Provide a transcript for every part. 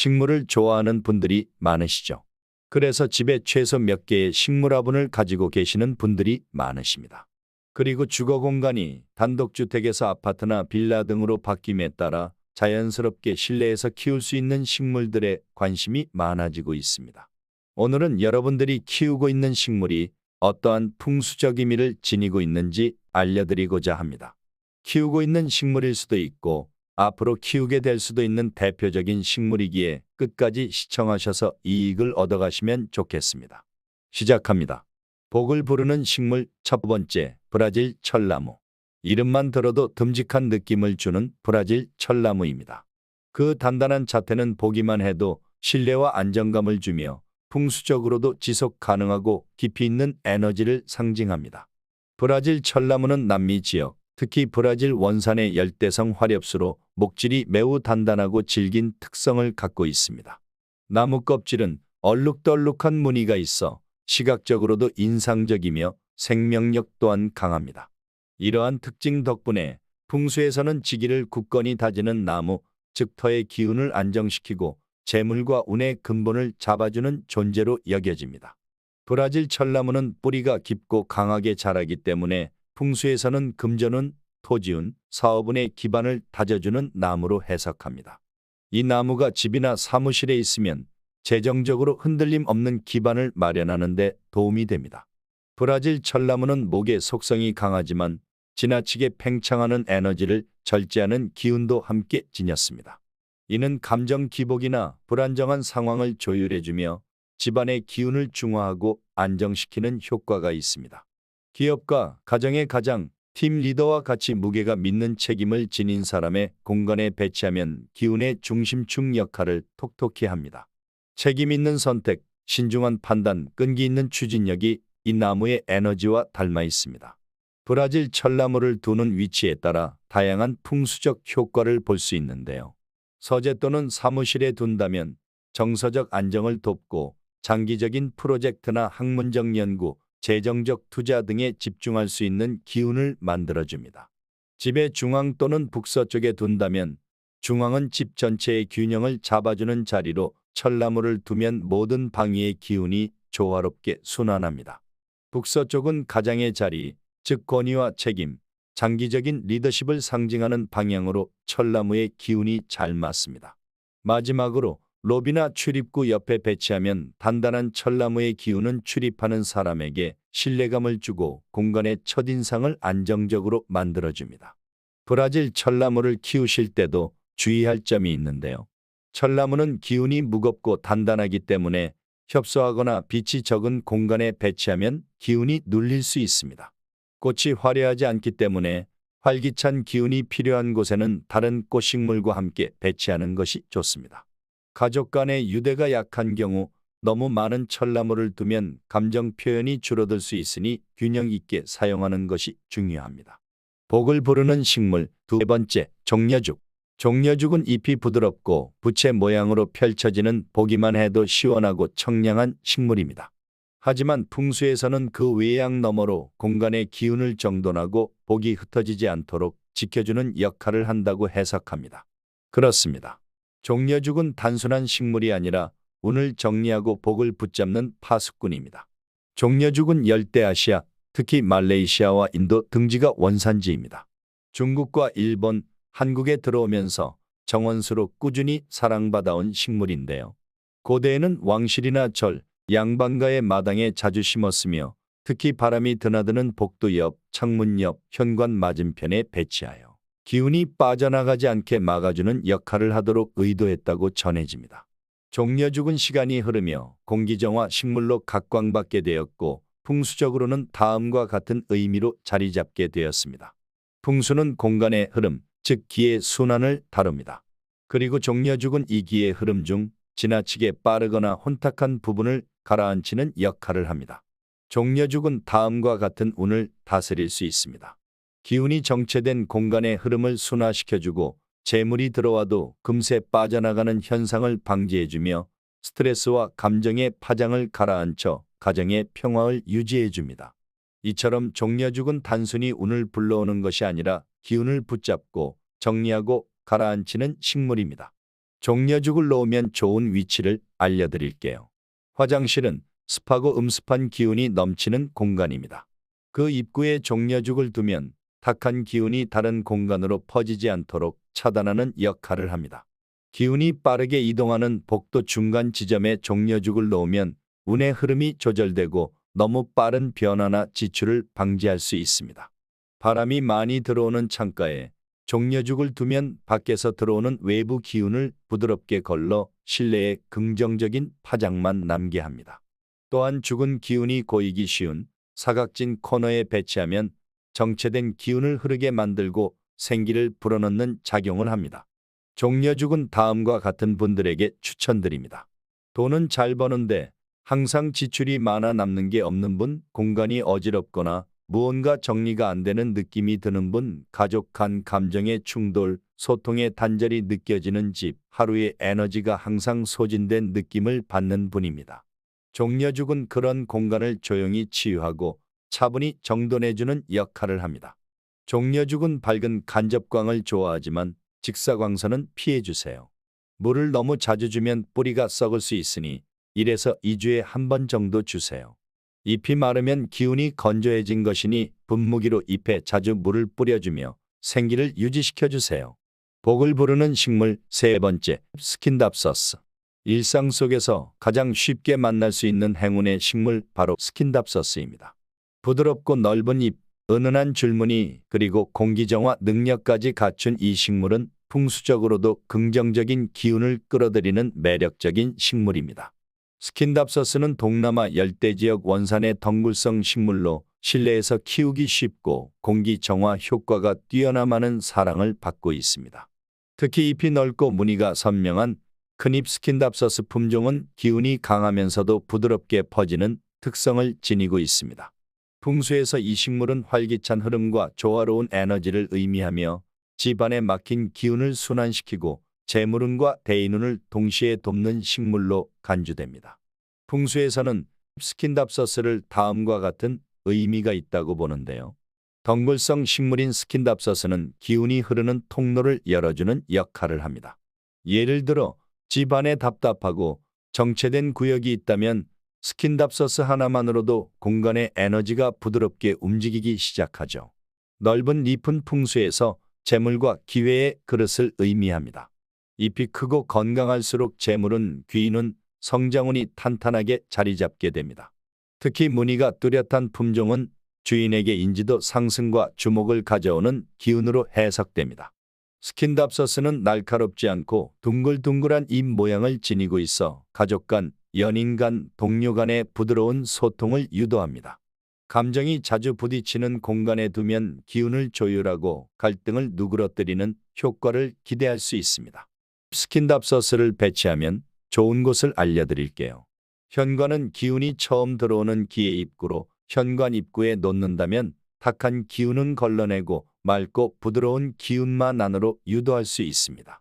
식물을 좋아하는 분들이 많으시죠. 그래서 집에 최소 몇 개의 식물 화분을 가지고 계시는 분들이 많으십니다. 그리고 주거 공간이 단독주택에서 아파트나 빌라 등으로 바뀜에 따라 자연스럽게 실내에서 키울 수 있는 식물들에 관심이 많아지고 있습니다. 오늘은 여러분들이 키우고 있는 식물이 어떠한 풍수적 의미를 지니고 있는지 알려드리고자 합니다. 키우고 있는 식물일 수도 있고 앞으로 키우게 될 수도 있는 대표적인 식물이기에 끝까지 시청하셔서 이익을 얻어가시면 좋겠습니다. 시작합니다. 복을 부르는 식물 첫 번째 브라질 철나무. 이름만 들어도 듬직한 느낌을 주는 브라질 철나무입니다. 그 단단한 자태는 보기만 해도 신뢰와 안정감을 주며 풍수적으로도 지속 가능하고 깊이 있는 에너지를 상징합니다. 브라질 철나무는 남미 지역, 특히 브라질 원산의 열대성 화렵수로 목질이 매우 단단하고 질긴 특성을 갖고 있습니다. 나무 껍질은 얼룩덜룩한 무늬가 있어 시각적으로도 인상적이며 생명력 또한 강합니다. 이러한 특징 덕분에 풍수에서는 지기를 굳건히 다지는 나무, 즉 터의 기운을 안정시키고 재물과 운의 근본을 잡아주는 존재로 여겨집니다. 브라질 철나무는 뿌리가 깊고 강하게 자라기 때문에 풍수에서는 금전운, 토지운, 사업운의 기반을 다져주는 나무로 해석합니다. 이 나무가 집이나 사무실에 있으면 재정적으로 흔들림 없는 기반을 마련하는 데 도움이 됩니다. 브라질 철나무는 목의 속성이 강하지만 지나치게 팽창하는 에너지를 절제하는 기운도 함께 지녔습니다. 이는 감정 기복이나 불안정한 상황을 조율해주며 집안의 기운을 중화하고 안정시키는 효과가 있습니다. 기업과 가정의 가장, 팀 리더와 같이 무게가 믿는 책임을 지닌 사람의 공간에 배치하면 기운의 중심축 역할을 톡톡히 합니다. 책임 있는 선택, 신중한 판단, 끈기 있는 추진력이 이 나무의 에너지와 닮아 있습니다. 브라질 철나무를 두는 위치에 따라 다양한 풍수적 효과를 볼 수 있는데요. 서재 또는 사무실에 둔다면 정서적 안정을 돕고 장기적인 프로젝트나 학문적 연구, 재정적 투자 등에 집중할 수 있는 기운을 만들어줍니다. 집의 중앙 또는 북서쪽에 둔다면 중앙은 집 전체의 균형을 잡아주는 자리로 철나무를 두면 모든 방위의 기운이 조화롭게 순환합니다. 북서쪽은 가장의 자리, 즉 권위와 책임, 장기적인 리더십을 상징하는 방향으로 철나무의 기운이 잘 맞습니다. 마지막으로 로비나 출입구 옆에 배치하면 단단한 철나무의 기운은 출입하는 사람에게 신뢰감을 주고 공간의 첫인상을 안정적으로 만들어줍니다. 브라질 철나무를 키우실 때도 주의할 점이 있는데요. 철나무는 기운이 무겁고 단단하기 때문에 협소하거나 빛이 적은 공간에 배치하면 기운이 눌릴 수 있습니다. 꽃이 화려하지 않기 때문에 활기찬 기운이 필요한 곳에는 다른 꽃식물과 함께 배치하는 것이 좋습니다. 가족 간의 유대가 약한 경우 너무 많은 철나무를 두면 감정 표현이 줄어들 수 있으니 균형 있게 사용하는 것이 중요합니다. 복을 부르는 식물 두 번째 종려죽. 종려죽은 잎이 부드럽고 부채 모양으로 펼쳐지는 보기만 해도 시원하고 청량한 식물입니다. 하지만 풍수에서는 그 외양 너머로 공간의 기운을 정돈하고 복이 흩어지지 않도록 지켜주는 역할을 한다고 해석합니다. 그렇습니다. 종려죽은 단순한 식물이 아니라 운을 정리하고 복을 붙잡는 파수꾼입니다. 종려죽은 열대아시아, 특히 말레이시아와 인도 등지가 원산지입니다. 중국과 일본, 한국에 들어오면서 정원수로 꾸준히 사랑받아온 식물인데요. 고대에는 왕실이나 절, 양반가의 마당에 자주 심었으며 특히 바람이 드나드는 복도 옆, 창문 옆, 현관 맞은편에 배치하여 기운이 빠져나가지 않게 막아주는 역할을 하도록 의도했다고 전해집니다. 종려 죽은 시간이 흐르며 공기정화 식물로 각광받게 되었고 풍수적으로는 다음과 같은 의미로 자리 잡게 되었습니다. 풍수는 공간의 흐름, 즉 기의 순환을 다룹니다. 그리고 종려 죽은 이 기의 흐름 중 지나치게 빠르거나 혼탁한 부분을 가라앉히는 역할을 합니다. 종려 죽은 다음과 같은 운을 다스릴 수 있습니다. 기운이 정체된 공간의 흐름을 순화시켜주고 재물이 들어와도 금세 빠져나가는 현상을 방지해주며 스트레스와 감정의 파장을 가라앉혀 가정의 평화를 유지해줍니다. 이처럼 종려죽은 단순히 운을 불러오는 것이 아니라 기운을 붙잡고 정리하고 가라앉히는 식물입니다. 종려죽을 놓으면 좋은 위치를 알려드릴게요. 화장실은 습하고 음습한 기운이 넘치는 공간입니다. 그 입구에 종려죽을 두면 탁한 기운이 다른 공간으로 퍼지지 않도록 차단하는 역할을 합니다. 기운이 빠르게 이동하는 복도 중간 지점에 종려죽을 놓으면 운의 흐름이 조절되고 너무 빠른 변화나 지출을 방지할 수 있습니다. 바람이 많이 들어오는 창가에 종려죽을 두면 밖에서 들어오는 외부 기운을 부드럽게 걸러 실내에 긍정적인 파장만 남게 합니다. 또한 죽은 기운이 고이기 쉬운 사각진 코너에 배치하면 정체된 기운을 흐르게 만들고 생기를 불어넣는 작용을 합니다. 종려죽은 다음과 같은 분들에게 추천드립니다. 돈은 잘 버는데 항상 지출이 많아 남는 게 없는 분, 공간이 어지럽거나 무언가 정리가 안 되는 느낌이 드는 분, 가족 간 감정의 충돌, 소통의 단절이 느껴지는 집, 하루의 에너지가 항상 소진된 느낌을 받는 분입니다. 종려죽은 그런 공간을 조용히 치유하고 차분히 정돈해주는 역할을 합니다. 종려죽은 밝은 간접광을 좋아하지만 직사광선은 피해주세요. 물을 너무 자주 주면 뿌리가 썩을 수 있으니 1에서 2주에 한 번 정도 주세요. 잎이 마르면 기운이 건조해진 것이니 분무기로 잎에 자주 물을 뿌려주며 생기를 유지시켜 주세요. 복을 부르는 식물 세 번째 스킨답서스. 일상 속에서 가장 쉽게 만날 수 있는 행운의 식물 바로 스킨답서스입니다. 부드럽고 넓은 잎, 은은한 줄무늬 그리고 공기정화 능력까지 갖춘 이 식물은 풍수적으로도 긍정적인 기운을 끌어들이는 매력적인 식물입니다. 스킨답서스는 동남아 열대지역 원산의 덩굴성 식물로 실내에서 키우기 쉽고 공기 정화 효과가 뛰어나마는 사랑을 받고 있습니다. 특히 잎이 넓고 무늬가 선명한 큰잎 스킨답서스 품종은 기운이 강하면서도 부드럽게 퍼지는 특성을 지니고 있습니다. 풍수에서 이 식물은 활기찬 흐름과 조화로운 에너지를 의미하며 집안에 막힌 기운을 순환시키고 재물운과 대인운을 동시에 돕는 식물로 간주됩니다. 풍수에서는 스킨답서스를 다음과 같은 의미가 있다고 보는데요. 덩굴성 식물인 스킨답서스는 기운이 흐르는 통로를 열어주는 역할을 합니다. 예를 들어 집안에 답답하고 정체된 구역이 있다면 스킨답서스 하나만으로도 공간의 에너지가 부드럽게 움직이기 시작하죠. 넓은 잎은 풍수에서 재물과 기회의 그릇을 의미합니다. 잎이 크고 건강할수록 재물은 귀인은 성장운이 탄탄하게 자리 잡게 됩니다. 특히 무늬가 뚜렷한 품종은 주인에게 인지도 상승과 주목을 가져오는 기운으로 해석됩니다. 스킨답서스는 날카롭지 않고 둥글둥글한 잎 모양을 지니고 있어 가족 간, 연인 간, 동료 간의 부드러운 소통을 유도합니다. 감정이 자주 부딪히는 공간에 두면 기운을 조율하고 갈등을 누그러뜨리는 효과를 기대할 수 있습니다. 스킨답서스를 배치하면 좋은 곳을 알려드릴게요. 현관은 기운이 처음 들어오는 기의 입구로 현관 입구에 놓는다면 탁한 기운은 걸러내고 맑고 부드러운 기운만 안으로 유도할 수 있습니다.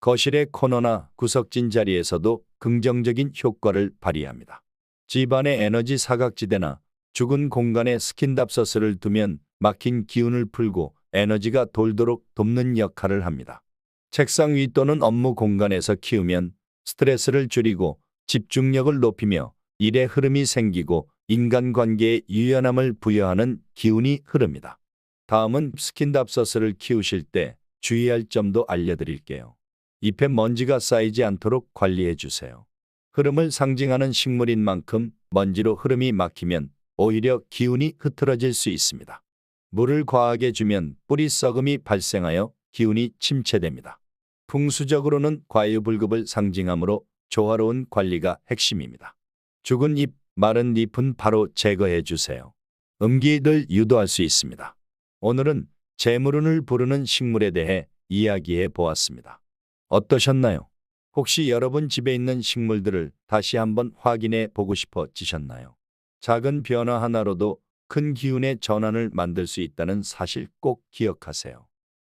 거실의 코너나 구석진 자리에서도 긍정적인 효과를 발휘합니다. 집안의 에너지 사각지대나 죽은 공간에 스킨답서스를 두면 막힌 기운을 풀고 에너지가 돌도록 돕는 역할을 합니다. 책상 위 또는 업무 공간에서 키우면 스트레스를 줄이고 집중력을 높이며 일의 흐름이 생기고 인간관계에 유연함을 부여하는 기운이 흐릅니다. 다음은 스킨답서스를 키우실 때 주의할 점도 알려드릴게요. 잎에 먼지가 쌓이지 않도록 관리해 주세요. 흐름을 상징하는 식물인 만큼 먼지로 흐름이 막히면 오히려 기운이 흐트러질 수 있습니다. 물을 과하게 주면 뿌리 썩음이 발생하여 기운이 침체됩니다. 풍수적으로는 과유불급을 상징하므로 조화로운 관리가 핵심입니다. 죽은 잎, 마른 잎은 바로 제거해 주세요. 음기를 유도할 수 있습니다. 오늘은 재물운을 부르는 식물에 대해 이야기해 보았습니다. 어떠셨나요? 혹시 여러분 집에 있는 식물들을 다시 한번 확인해 보고 싶어지셨나요? 작은 변화 하나로도 큰 기운의 전환을 만들 수 있다는 사실 꼭 기억하세요.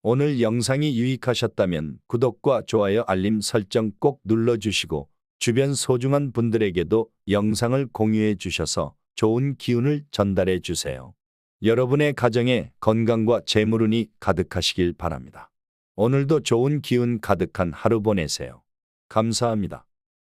오늘 영상이 유익하셨다면 구독과 좋아요 알림 설정 꼭 눌러주시고 주변 소중한 분들에게도 영상을 공유해 주셔서 좋은 기운을 전달해 주세요. 여러분의 가정에 건강과 재물운이 가득하시길 바랍니다. 오늘도 좋은 기운 가득한 하루 보내세요. 감사합니다.